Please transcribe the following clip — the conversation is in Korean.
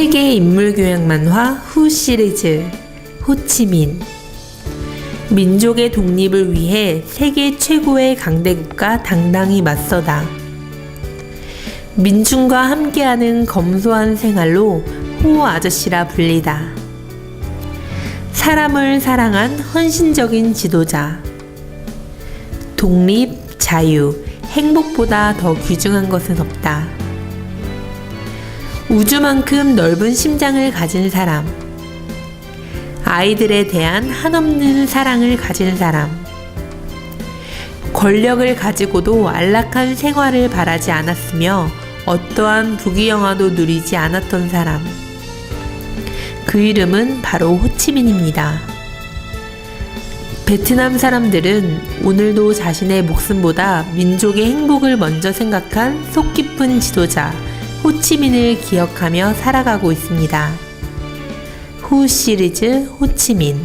세계 인물교양 만화 후 시리즈 호치민 민족의 독립을 위해 세계 최고의 강대국과 당당히 맞서다. 민중과 함께하는 검소한 생활로 호 아저씨라 불리다. 사람을 사랑한 헌신적인 지도자. 독립, 자유, 행복보다 더 귀중한 것은 없다. 우주만큼 넓은 심장을 가진 사람. 아이들에 대한 한없는 사랑을 가진 사람. 권력을 가지고도 안락한 생활을 바라지 않았으며 어떠한 부귀영화도 누리지 않았던 사람. 그 이름은 바로 호치민입니다. 베트남 사람들은 오늘도 자신의 목숨보다 민족의 행복을 먼저 생각한 속 깊은 지도자 호치민을 기억하며 살아가고 있습니다. 후 시리즈 호치민